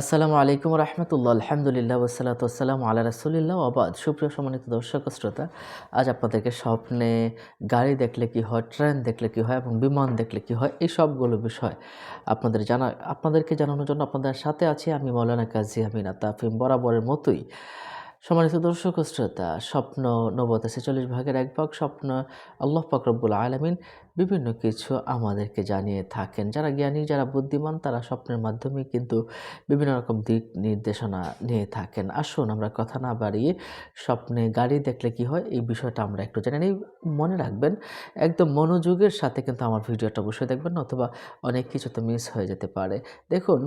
আসসালামু আলাইকুম রহমতুল্লাহ, আলহামদুলিল্লাহ ওসালাত আসসালাম আল্লাহ রাসুলিল্লাহ আবাদ সুপ্রিয় সম্মানিত দর্শক শ্রোতা, আজ আপনাদেরকে স্বপ্নে গাড়ি দেখলে কি হয়, ট্রেন দেখলে কি হয় এবং বিমান দেখলে কি হয়, এই সবগুলো বিষয় আপনাদের জানা, আপনাদেরকে জানানোর জন্য আপনাদের সাথে আছি আমি মৌলানা কাজী আমিনা তাফিম বরাবরের মতোই। সম্মানিত দর্শক শ্রোতা, স্বপ্ন নবতে ছেচল্লিশ ভাগের এক ভাগ, স্বপ্ন আল্লাহ পাকরবুল আলমিন বিভিন্ন কিছু আমাদেরকে জানিয়ে থাকেন। যারা জ্ঞানী, যারা বুদ্ধিমান, তারা স্বপ্নের মাধ্যমে কিন্তু বিভিন্ন রকম দিক নির্দেশনা নিয়ে থাকেন। আসুন আমরা কথা না বাড়িয়ে স্বপ্নে গাড়ি দেখলে কি হয়, এই বিষয়টা আমরা একটু জেনে নিই। মনে রাখবেন, একদম মনোযোগের সাথে কিন্তু আমার ভিডিওটা অবশ্যই দেখবেন, অথবা অনেক কিছু তো মিস হয়ে যেতে পারে। দেখুন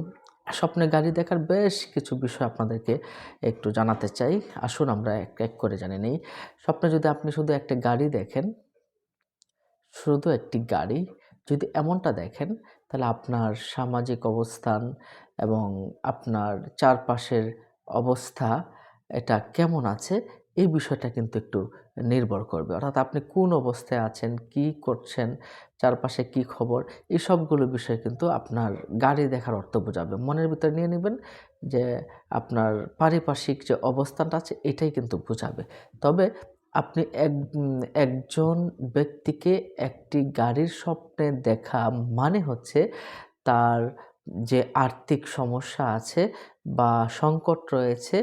স্বপ্নে গাড়ি দেখার বেশ কিছু বিষয় আপনাদেরকে একটু জানাতে চাই। আসুন আমরা এক এক করে জানে নেই। স্বপ্নে যদি আপনি শুধু একটা গাড়ি দেখেন, শুধু একটি গাড়ি যদি এমনটা দেখেন, তাহলে আপনার সামাজিক অবস্থান এবং আপনার চারপাশের অবস্থা, এটা কেমন আছে? এই বিষয়টা কিন্তু একটু নির্ভর করবে। অর্থাৎ আপনি কোন অবস্থায় আছেন, কি করছেন, চারপাশে কি খবর, এই সবগুলো বিষয় কিন্তু আপনার গাড়ি দেখার অর্থ বোঝাবে। মনের ভিতরে নিয়ে নেবেন যে আপনার পারিপার্শ্বিক যে অবস্থানটা আছে, এটাই কিন্তু বোঝাবে। তবে আপনি এক, একজন ব্যক্তিকে একটি গাড়ির স্বপ্নে দেখা মানে হচ্ছে তার যে আর্থিক সমস্যা আছে বা সংকট রয়েছে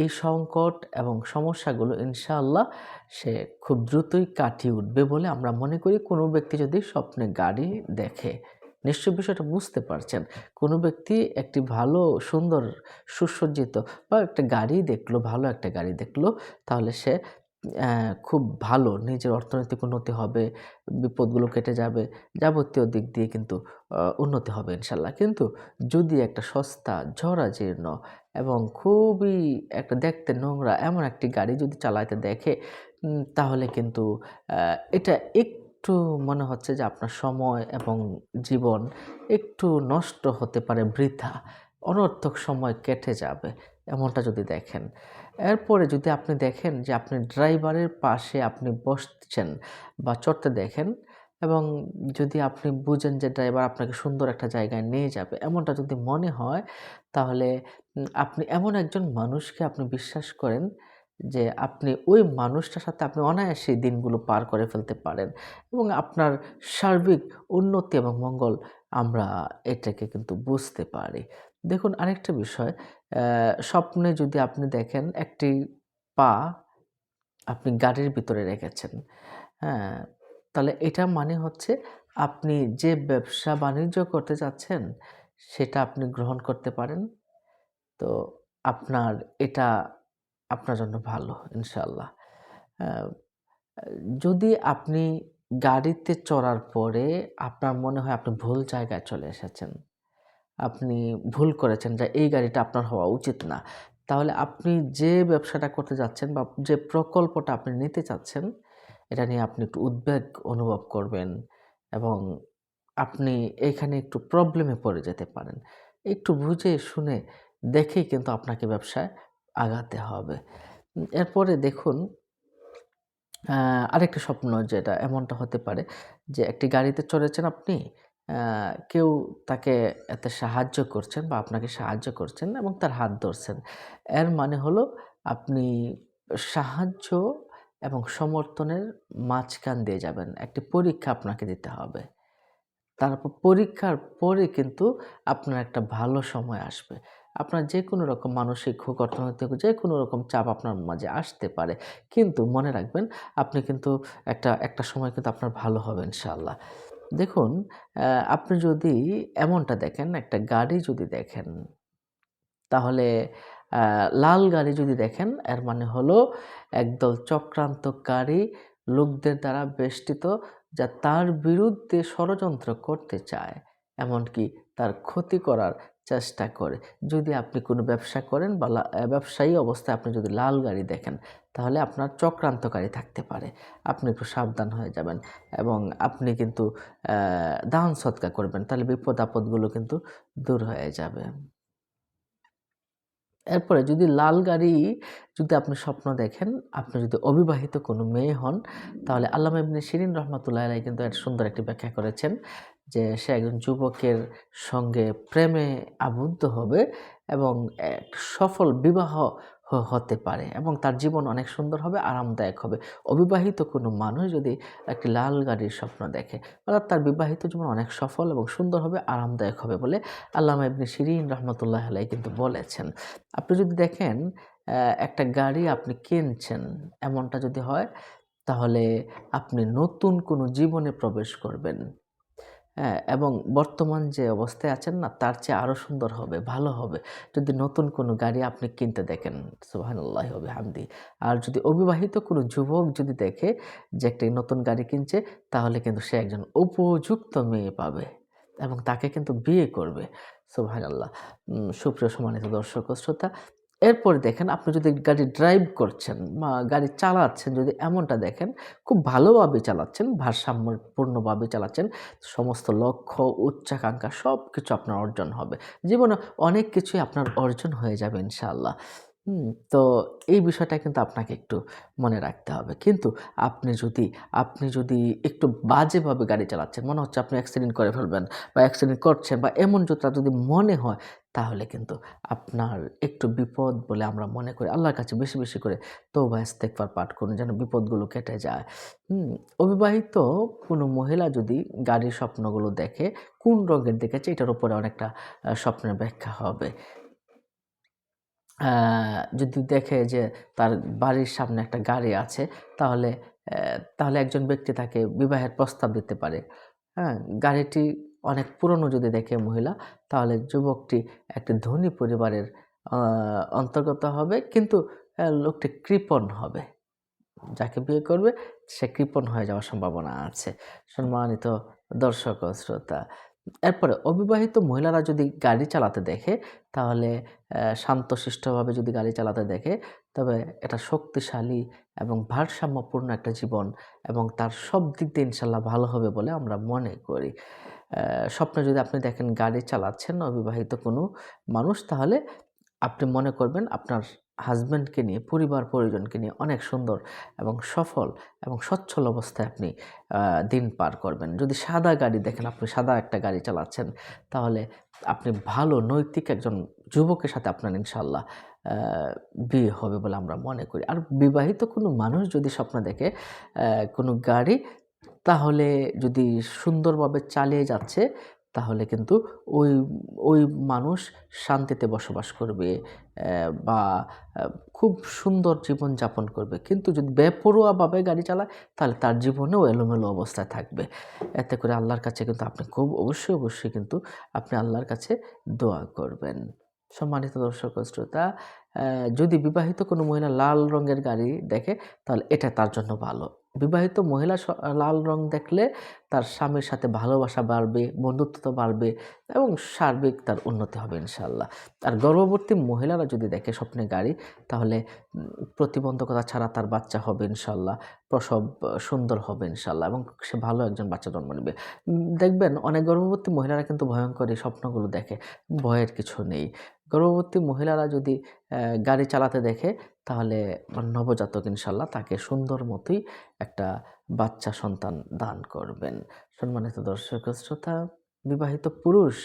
এই সংকট এবং সমস্যাগুলো ইনশাআল্লাহ সে খুব দ্রুতই কাটিয়ে উঠবে বলে আমরা মনে করি। কোনো ব্যক্তি যদি স্বপ্নে গাড়ি দেখে নিশ্চয় বিষয়টা বুঝতে পারছেন। কোনো ব্যক্তি একটি ভালো, সুন্দর, সুসজ্জিত বা একটা গাড়ি দেখল, ভালো একটা গাড়ি দেখল, তাহলে সে খুব ভালো, নিজের অর্থনৈতিক উন্নতি হবে, বিপদগুলো কেটে যাবে, যাবতীয় দিক দিয়ে কিন্তু উন্নতি হবে ইনশাল্লাহ। কিন্তু যদি একটা সস্তা, ঝরাজীর্ণ এবং খুবই একটা দেখতে নোংরা এমন একটি গাড়ি যদি চালাইতে দেখে তাহলে কিন্তু এটা একটু মনে হচ্ছে যে আপনার সময় এবং জীবন একটু নষ্ট হতে পারে বৃথা, অনর্থক সময় কেটে যাবে। এমনটা যদি দেখেন। এরপরে যদি আপনি দেখেন যে আপনি ড্রাইভারের পাশে আপনি বসছেন বা চড়তে দেখেন এবং যদি আপনি বুঝেন যে ড্রাইভার আপনাকে সুন্দর একটা জায়গায় নিয়ে যাবে, এমনটা যদি মনে হয়, তাহলে আপনি এমন একজন মানুষকে আপনি বিশ্বাস করেন যে আপনি ওই মানুষটার সাথে আপনি অনায়াসে দিনগুলো পার করে ফেলতে পারেন এবং আপনার সার্বিক উন্নতি এবং মঙ্গল আমরা এটাকে কিন্তু বুঝতে পারি। দেখুন আরেকটা বিষয় স্বপ্নে যদি আপনি দেখেন একটি পা আপনি গাড়ির ভিতরে রেখেছেন হ্যাঁ তাহলে এটা মানে হচ্ছে আপনি যে ব্যবসা বাণিজ্য করতে চাচ্ছেন সেটা আপনি গ্রহণ করতে পারেন। তো আপনার এটা আপনার জন্য ভালো ইনশাল্লাহ যদি আপনি গাড়িতে চড়ার পরে আপনার মনে হয় আপনি ভুল জায়গায় চলে এসেছেন আপনি ভুল করেছেন যে এই গাড়িটা আপনার হওয়া উচিত না। তাহলে আপনি যে ব্যবসাটা করতে যাচ্ছেন বা যে প্রকল্পটা আপনি নিতে চাচ্ছেন, এটা নিয়ে আপনি একটু উদ্বেগ অনুভব করবেন এবং আপনি এখানে একটু প্রবলেমে পড়ে যেতে পারেন। একটু বুঝে, শুনে, দেখেই কিন্তু আপনাকে ব্যবসায় আগাতে হবে। এরপরে দেখুন আরেকটা স্বপ্ন যেটা এমনটা হতে পারে যে একটি গাড়িতে চড়েছেন আপনি কেউ তাকে এতে সাহায্য করছেন বা আপনাকে সাহায্য করছেন এবং তার হাত ধরছেন। এর মানে হলো আপনি সাহায্য এবং সমর্থনের মাঝখান দিয়ে যাবেন। একটি পরীক্ষা আপনাকে দিতে হবে। তারপর পরীক্ষার পরে কিন্তু আপনার একটা ভালো সময় আসবে। আপনার যে কোনো রকম মানসিক হোক, অর্থনৈতিক যে কোনো রকম চাপ আপনার মাঝে আসতে পারে। কিন্তু মনে রাখবেন, আপনি কিন্তু একটা একটা সময় কিন্তু আপনার ভালো হবে ইনশাআল্লাহ। দেখুন আপনি যদি এমনটা দেখেন, একটা গাড়ি যদি দেখেন, তাহলে লাল গাড়ি যদি দেখেন, এর মানে হলো একদল চক্রান্তকারী লোকদের দ্বারা বেষ্টিত, যা তার বিরুদ্ধে ষড়যন্ত্র করতে চায়। এমনকি তার ক্ষতি করার চেষ্টা করে। যদি আপনি কোনো ব্যবসা করেন বা ব্যবসায়ী অবস্থায় আপনি যদি লাল গাড়ি দেখেন তাহলে আপনার চক্রান্তকারী থাকতে পারে। আপনি একটু সাবধান হয়ে যাবেন এবং আপনি কিন্তু দান সৎকা করবেন, তাহলে বিপদ আপদগুলো কিন্তু দূর হয়ে যাবে। এরপরে যদি লাল গাড়ি যদি আপনি স্বপ্ন দেখেন, আপনি যদি অবিবাহিত কোনো মেয়ে হন, তাহলে আল্লাহ ইবনে শিরিন রহমতুল্লাহ আলাই কিন্তু একটা সুন্দর একটি ব্যাখ্যা করেছেন যে সে একজন যুবকের সঙ্গে প্রেমে আবদ্ধ হবে এবং এক সফল বিবাহ হতে পারে এবং তার জীবন অনেক সুন্দর হবে, আরামদায়ক হবে। অবিবাহিত কোনো মানুষ যদি একটি লাল গাড়ির স্বপ্ন দেখে, অর্থাৎ তার বিবাহিত জীবন অনেক সফল এবং সুন্দর হবে, আরামদায়ক হবে বলে আল্লামা ইবনে শিরিন রহমতুল্লাহ আলাই কিন্তু বলেছেন। আপনি যদি দেখেন একটা গাড়ি আপনি কিনছেন, এমনটা যদি হয়, তাহলে আপনি নতুন কোনো জীবনে প্রবেশ করবেন। এবং বর্তমান যে অবস্থায় আছেন না, তার চেয়ে আরও সুন্দর হবে, ভালো হবে। যদি নতুন কোনো গাড়ি আপনি কিনতে দেখেন, সুবাহানুল্লাহ হবে হামদি আর যদি অবিবাহিত কোনো যুবক যদি দেখে যে একটি নতুন গাড়ি কিনছে, তাহলে কিন্তু সে একজন উপযুক্ত মেয়ে পাবে এবং তাকে কিন্তু বিয়ে করবে সুবাহান্লাহ সুপ্রিয় সম্মানিত দর্শক শ্রোতা এরপরে দেখেন, আপনি যদি গাড়ি ড্রাইভ করছেন বা গাড়ি চালাচ্ছেন, যদি এমনটা দেখেন, খুব ভালোভাবে চালাচ্ছেন, ভারসাম্যপূর্ণভাবে চালাচ্ছেন, সমস্ত লক্ষ্য, উচ্চাকাঙ্ক্ষা সব কিছু আপনার অর্জন হবে। জীবনে অনেক কিছুই আপনার অর্জন হয়ে যাবে ইনশাআল্লাহ। হুম, তো এই বিষয়টা কিন্তু আপনাকে একটু মনে রাখতে হবে। কিন্তু আপনি যদি আপনি যদি একটু বাজেভাবে গাড়ি চালাচ্ছেন মনে হচ্ছে আপনি অ্যাক্সিডেন্ট করে ফেলবেন বা অ্যাক্সিডেন্ট করছেন বা এমন যেটা যদি মনে হয় তাহলে কিন্তু আপনার একটু বিপদ বলে আমরা মনে করি। আল্লাহর কাছে বেশি বেশি করে তৌবা ইস্তেগফার পাঠ করুন যেন বিপদগুলো কেটে যায়। হুম, অবিবাহিত কোনো মহিলা যদি গাড়ির স্বপ্নগুলো দেখে কোন রঙের দেখেছে এটার উপরে অনেকটা স্বপ্নের ব্যাখ্যা হবে। যদি দেখে যে তার বাড়ির সামনে একটা গাড়ি আছে, তাহলে তাহলে একজন ব্যক্তি তাকে বিবাহের প্রস্তাব দিতে পারে। হ্যাঁ গাড়িটি অনেক পুরনো যদি দেখে মহিলা, তাহলে যুবকটি একটি ধনী পরিবারের অন্তর্গত হবে, কিন্তু লোকটি কৃপণ হবে। যাকে বিয়ে করবে, সে কৃপণ হয়ে যাওয়ার সম্ভাবনা আছে। সম্মানিত দর্শক শ্রোতা এরপরে অবিবাহিত মহিলারা যদি গাড়ি চালাতে দেখে, তাহলে শান্তশিষ্টভাবে যদি গাড়ি চালাতে দেখে, তবে এটা শক্তিশালী এবং ভারসাম্যপূর্ণ একটা জীবন এবং তার সব দিক দিয়ে ইনশাল্লাহ ভালো হবে বলে আমরা মনে করি। স্বপ্নে যদি আপনি দেখেন গাড়ি চালাচ্ছেন অবিবাহিত কোনো মানুষ, তাহলে আপনি মনে করবেন আপনার হাজব্যান্ডকে নিয়ে, পরিবার পরিজনকে নিয়ে অনেক সুন্দর এবং সফল এবং সচ্ছল অবস্থায় আপনি দিন পার করবেন। যদি সাদা গাড়ি দেখেন, আপনি সাদা একটা গাড়ি চালাচ্ছেন, তাহলে আপনি ভালো নৈতিক একজন যুবকের সাথে আপনার ইনশাল্লাহ বিয়ে হবে বলে আমরা মনে করি। আর বিবাহিত কোনো মানুষ যদি স্বপ্ন দেখে কোনো গাড়ি, তাহলে যদি সুন্দরভাবে চালিয়ে যাচ্ছে তাহলে কিন্তু ওই ওই মানুষ শান্তিতে বসবাস করবে বা খুব সুন্দর জীবন যাপন করবে। কিন্তু যদি বেপরোয়াভাবে গাড়ি চালায়, তাহলে তার জীবনেও এলোমেলো অবস্থায় থাকবে। এতে করে আল্লাহর কাছে কিন্তু আপনি খুব অবশ্যই অবশ্যই কিন্তু আপনি আল্লাহর কাছে দোয়া করবেন। সম্মানিত দর্শক শ্রোতা যদি বিবাহিত কোনো মহিলা লাল রঙের গাড়ি দেখে, তাহলে এটা তার জন্য ভালো। বিবাহিত মহিলা লাল রং দেখলে তার স্বামীর সাথে ভালোবাসা বাড়বে, বন্ধুত্ব বাড়বে এবং সার্বিক তার উন্নতি হবে ইনশাল্লাহ। আর গর্ভবতী মহিলারা যদি দেখে স্বপ্নে গাড়ি, তাহলে প্রতিবন্ধকতা ছাড়া তার বাচ্চা হবে ইনশাল্লাহ, প্রসব সুন্দর হবে ইনশাল্লাহ এবং সে ভালো একজন বাচ্চা জন্ম নেবে। দেখবেন অনেক গর্ভবতী মহিলারা কিন্তু ভয়ঙ্কর এই স্বপ্নগুলো দেখে, ভয়ের কিছু নেই। গর্ভবতী মহিলারা যদি গাড়ি চালাতে দেখে, তাহলে নবজাতক ইনশাল্লাহ তাকে সুন্দর মতোই একটা বাচ্চা সন্তান দান করবেন। সম্মানিত দর্শক শ্রোতা, বিবাহিত পুরুষ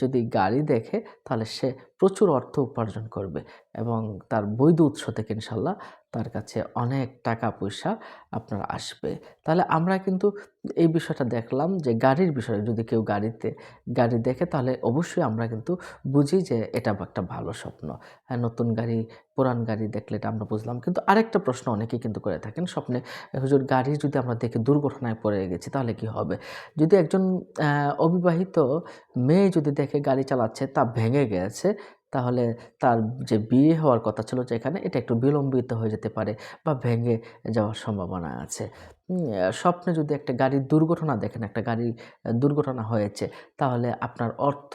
যদি গাড়ি দেখে, তাহলে সে প্রচুর অর্থ উপার্জন করবে এবং তার বৈধ উৎস থেকে ইনশাল্লাহ তার কাছে অনেক টাকা পয়সা আপনার আসবে। তাহলে আমরা কিন্তু এই বিষয়টা দেখলাম যে গাড়ির বিষয়ে যদি কেউ গাড়িতে, গাড়ি দেখে তাহলে অবশ্যই আমরা কিন্তু বুঝি যে এটা একটা ভালো স্বপ্ন। হ্যাঁ নতুন গাড়ি, পুরান গাড়ি দেখলে এটা আমরা বুঝলাম। কিন্তু আরেকটা প্রশ্ন অনেকেই কিন্তু করে থাকেন স্বপ্নে, হুজুর, গাড়ি যদি আমরা দেখে দুর্ঘটনায় পড়ে গেছি তাহলে কি হবে? যদি একজন অবিবাহিত মেয়ে যদি দেখে গাড়ি চালাচ্ছে তা ভেঙে গেছে তাহলে তার যে বিয়ে হওয়ার কথা ছিল যেখানে, এটা একটু বিলম্বিত হয়ে যেতে পারে বা ভেঙে যাওয়ার সম্ভাবনা আছে। স্বপ্নে যদি একটা গাড়ির দুর্ঘটনা দেখেন, একটা গাড়ি দুর্ঘটনা হয়েছে, তাহলে আপনার অর্থ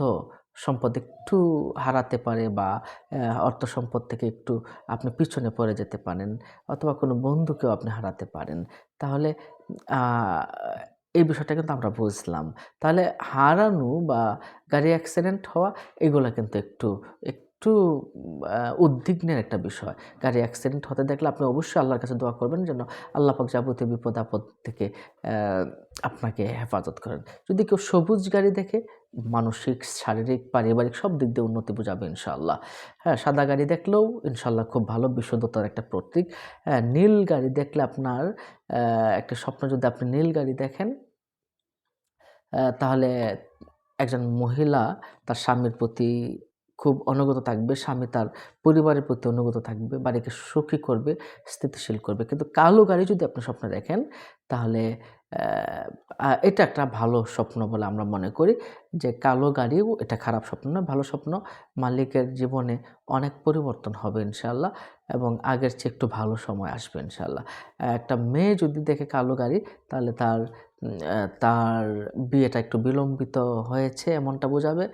সম্পদ একটু হারাতে পারে বা অর্থ সম্পদ থেকে একটু আপনি পিছনে পড়ে যেতে পারেন, অথবা কোনো বন্ধুকেও আপনি হারাতে পারেন। তাহলে এই বিষয়টা কিন্তু আমরা বুঝলাম। তাহলে হারানো বা গাড়ি অ্যাক্সিডেন্ট হওয়া, এগুলো কিন্তু একটু এক- একটু উদ্বিগ্নের একটা বিষয়। গাড়ি অ্যাক্সিডেন্ট হতে দেখলে আপনি অবশ্যই আল্লাহর কাছে দোয়া করবেন যেন আল্লাহ পাক যাবতীয় বিপদ আপদ থেকে আপনাকে হেফাজত করেন। যদি কেউ সবুজ গাড়ি দেখে, মানসিক, শারীরিক, পারিবারিক সব দিক দিয়ে উন্নতি বোঝাবে ইনশাআল্লাহ। হ্যাঁ সাদা গাড়ি দেখলেও ইনশাআল্লাহ খুব ভালো বিশুদ্ধতার একটা প্রতীক। হ্যাঁ নীল গাড়ি দেখলে আপনার একটা স্বপ্ন যদি আপনি নীল গাড়ি দেখেন তাহলে একজন মহিলা তার স্বামীর প্রতি খুব অনুগত থাকবে, স্বামী তার পরিবারের প্রতি অনুগত থাকবে, বাড়িকে সুখী করবে, স্থিতিশীল করবে। কিন্তু কালো গাড়ি যদি আপনি স্বপ্ন দেখেন, তাহলে এটা একটা ভালো স্বপ্ন বলে আমরা মনে করি যে কালো গাড়িও এটা খারাপ স্বপ্ন নয়, ভালো স্বপ্ন মালিকের জীবনে অনেক পরিবর্তন হবে ইনশাল্লাহ এবং আগের চেয়ে একটু ভালো সময় আসবে ইনশাল্লাহ একটা মেয়ে যদি দেখে কালো গাড়ি, তাহলে তার তার বিয়েটা একটু বিলম্বিত হয়েছে এমনটা বোঝাবে।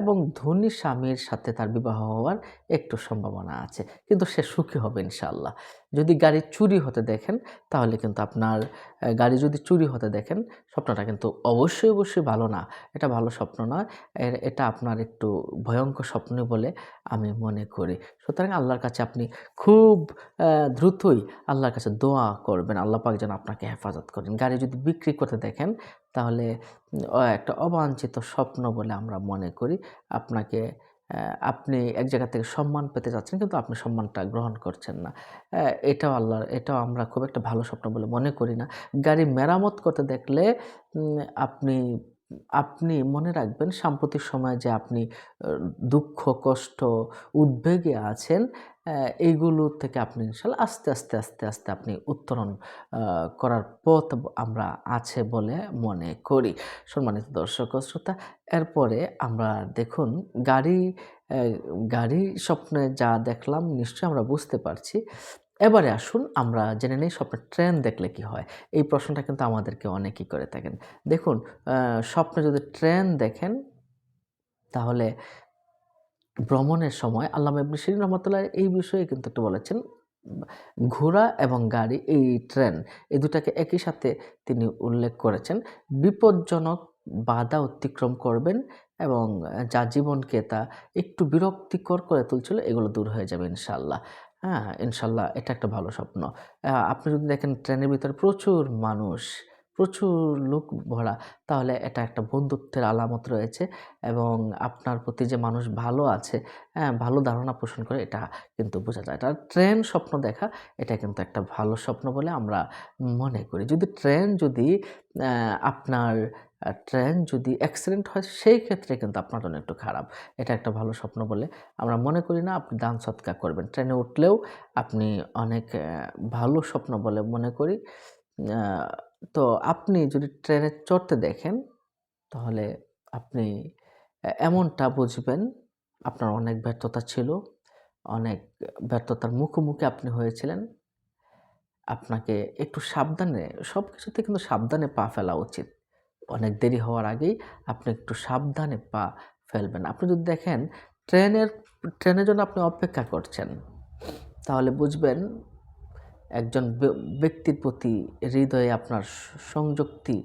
এবং ধনী স্বামীর সাথে তার বিবাহ হওয়ার একটু সম্ভাবনা আছে। কিন্তু সে সুখী হবে ইনশাআল্লাহ। যদি গাড়ি চুরি হতে দেখেন, তাহলে কিন্তু আপনার গাড়ি যদি চুরি হতে দেখেন, স্বপ্নটা কিন্তু অবশ্যই অবশ্যই ভালো না। এটা ভালো স্বপ্ন নয়। এটা আপনার একটু ভয়ঙ্কর স্বপ্ন বলে আমি মনে করি। সুতরাং আল্লাহর কাছে আপনি খুব দ্রুতই আল্লাহর কাছে দোয়া করবেন। আল্লাহ পাক যেন আপনাকে হেফাজত করেন। গাড়ি যদি বিক্রি করতে দেখেন, তাহলে একটা অবাঞ্ছিত স্বপ্ন বলে আমরা মনে করি। আপনাকে আপনি এক জায়গা থেকে সম্মান পেতে যাচ্ছেন, কিন্তু আপনি সম্মানটা গ্রহণ করছেন না। এটাও আল্লাহর, এটাও আমরা খুব একটা ভালো স্বপ্ন বলে মনে করি না। গাড়ি মেরামত করতে দেখলে আপনি আপনি মনে রাখবেন সাম্প্রতিক সময়ে যে আপনি দুঃখ, কষ্ট, উদ্বেগে আছেন এইগুলো থেকে আপনি ইনশাল্লাহ আস্তে আস্তে আস্তে আস্তে আপনি উত্তরণ করার পথ আমরা আছে বলে মনে করি। সম্মানিত দর্শক শ্রোতা, এরপরে আমরা দেখুন গাড়ি গাড়ি স্বপ্নে যা দেখলাম নিশ্চয়ই আমরা বুঝতে পারছি। এবারে আসুন, আমরা জেনে নিই স্বপ্নের ট্রেন দেখলে কি হয়। এই প্রশ্নটা কিন্তু আমাদেরকে অনেকেই করে থাকেন। দেখুন স্বপ্নে যদি ট্রেন দেখেন, তাহলে ভ্রমণের সময় আল্লামা ইবনে শিরিন রহমতুল্লাহ এই বিষয়ে কিন্তু একটু বলেছেন, ঘোড়া এবং গাড়ি এই ট্রেন এই দুটাকে একই সাথে তিনি উল্লেখ করেছেন। বিপজ্জনক বাধা অতিক্রম করবেন এবং যা জীবনকে তা একটু বিরক্তিকর করে তুলছিল, এগুলো দূর হয়ে যাবে ইনশাল্লাহ হ্যাঁ ইনশাল্লাহ এটা একটা ভালো স্বপ্ন। আপনি যদি দেখেন ট্রেনের ভিতরে প্রচুর মানুষ প্রচুর লোক ভরা। তাহলে এটা একটা বন্ধুত্বের আলামত রয়েছে এবং আপনার প্রতি যে মানুষ ভালো আছে হ্যাঁ ভালো ধারণা পোষণ করে, এটা কিন্তু বোঝা যায়। এটা ট্রেন স্বপ্ন দেখা, এটা কিন্তু একটা ভালো স্বপ্ন বলে আমরা মনে করি। যদি ট্রেন যদি আপনার ট্রেন যদি অ্যাক্সিডেন্ট হয়, সেই ক্ষেত্রে কিন্তু আপনার জন্য একটু খারাপ। এটা একটা ভালো স্বপ্ন বলে আমরা মনে করি না, আপনি দান সৎকার করবেন। ট্রেনে উঠলেও আপনি অনেক ভালো স্বপ্ন বলে মনে করি তো আপনি যদি ট্রেনে চড়তে দেখেন, তাহলে আপনি এমনটা বুঝবেন, আপনার অনেক ব্যর্থতা ছিল, অনেক ব্যর্থতার মুখোমুখি আপনি হয়েছিলেন। আপনাকে একটু সাবধানে সব কিছুতে কিন্তু সাবধানে পা ফেলা উচিত। অনেক দেরি হওয়ার আগেই আপনি একটু সাবধানে পা ফেলবেন। আপনি যদি দেখেন, ট্রেনের ট্রেনের জন্য আপনি অপেক্ষা করছেন, তাহলে বুঝবেন একজন ব্যক্তির প্রতি হৃদয়ে আপনার সংযুক্তি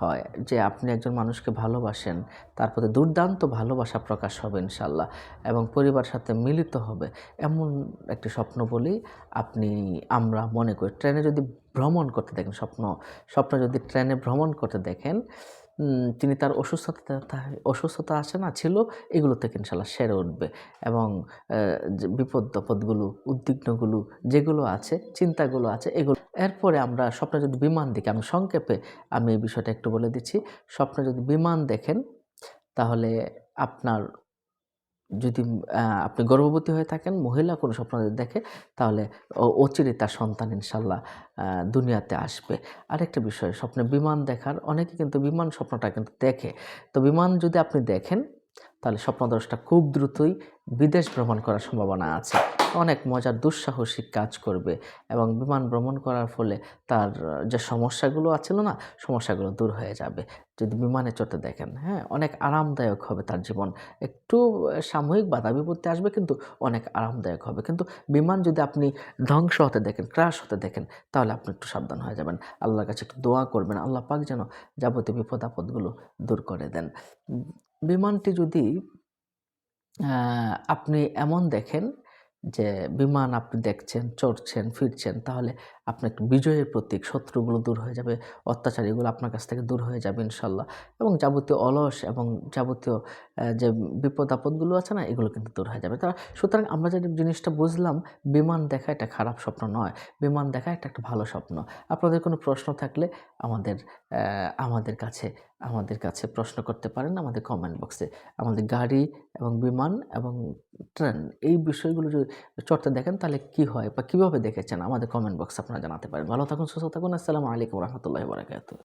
হয় যে আপনি একজন মানুষকে ভালোবাসেন, তার প্রতি দুর্দান্ত ভালোবাসা প্রকাশ হবে ইনশাল্লাহ এবং পরিবার সাথে মিলিত হবে। এমন একটি স্বপ্ন বলেই আপনি, আমরা মনে করি, ট্রেনে যদি ভ্রমণ করতে দেখেন, স্বপ্ন স্বপ্ন যদি ট্রেনে ভ্রমণ করতে দেখেন তিনি তার অসুস্থতা অসুস্থতা আছে না ছিল, এগুলো থেকে ইনশাল্লাহ সেরে উঠবে। এবং বিপদ আপদগুলো, উদ্বিগ্নগুলো যেগুলো আছে, চিন্তাগুলো আছে, এগুলো এরপরে আমরা স্বপ্নে যদি বিমান দেখি, আমি সংক্ষেপে আমি এই বিষয়টা একটু বলে দিচ্ছি। স্বপ্ন যদি বিমান দেখেন, তাহলে আপনার যদি আপনি গর্ভবতী হয়ে থাকেন, মহিলা কোনো স্বপ্ন দেখে, তাহলে অচিরে তার সন্তান ইনশাল্লাহ দুনিয়াতে আসবে। আরেকটা বিষয়, স্বপ্নে বিমান দেখার, অনেকে কিন্তু বিমান স্বপ্নটা কিন্তু দেখে। তো বিমান যদি আপনি দেখেন তাহলে স্বপ্নদ্রষ্টা খুব দ্রুতই বিদেশ ভ্রমণ করার সম্ভাবনা আছে। অনেক মজার, দুঃসাহসিক কাজ করবে এবং বিমান ভ্রমণ করার ফলে তার যে সমস্যাগুলো আছিল না, সমস্যাগুলো দূর হয়ে যাবে। যদি বিমানে চড়তে দেখেন হ্যাঁ অনেক আরামদায়ক হবে তার জীবন। একটু সাময়িক বাধা বিপত্তি আসবে কিন্তু অনেক আরামদায়ক হবে। কিন্তু বিমান যদি আপনি ধ্বংস হতে দেখেন, ক্রাশ হতে দেখেন, তাহলে আপনি একটু সাবধান হয়ে যাবেন। আল্লাহর কাছে একটু দোয়া করবেন। আল্লাহ পাক যেন যাবতীয় বিপদ আপদগুলো দূর করে দেন। বিমানটি যদি আপনি এমন দেখেন যে বিমান আপনি দেখছেন, চড়ছেন, ফিরছেন তাহলে আপনি একটা বিজয়ের প্রতীক। শত্রুগুলো দূর হয়ে যাবে, অত্যাচারীগুলো আপনার কাছ থেকে দূর হয়ে যাবে ইনশাল্লাহ এবং যাবতীয় অলস এবং যাবতীয় যে বিপদ-আপদগুলো আছে না এগুলো কিন্তু দূর হয়ে যাবে। তারা সুতরাং আমরা যে জিনিসটা বুঝলাম বিমান দেখা এটা খারাপ স্বপ্ন নয়। বিমান দেখা এটা একটা ভালো স্বপ্ন। আপনাদের কোনো প্রশ্ন থাকলে আমাদের আমাদের কাছে আমাদের কাছে প্রশ্ন করতে পারেন আমাদের কমেন্ট বক্সে। আমাদের গাড়ি এবং বিমান এবং ট্রেন এই বিষয়গুলো যদি চড়তে দেখেন তাহলে কি হয় বা কীভাবে দেখেছেন আমাদের কমেন্ট বক্সে আপনারা জানাতে পারেন। ভালো থাকুন, সুস্থ থাকুন। আসসালামু আলাইকুম রহমতুল্লাহ বারাকাতুহু।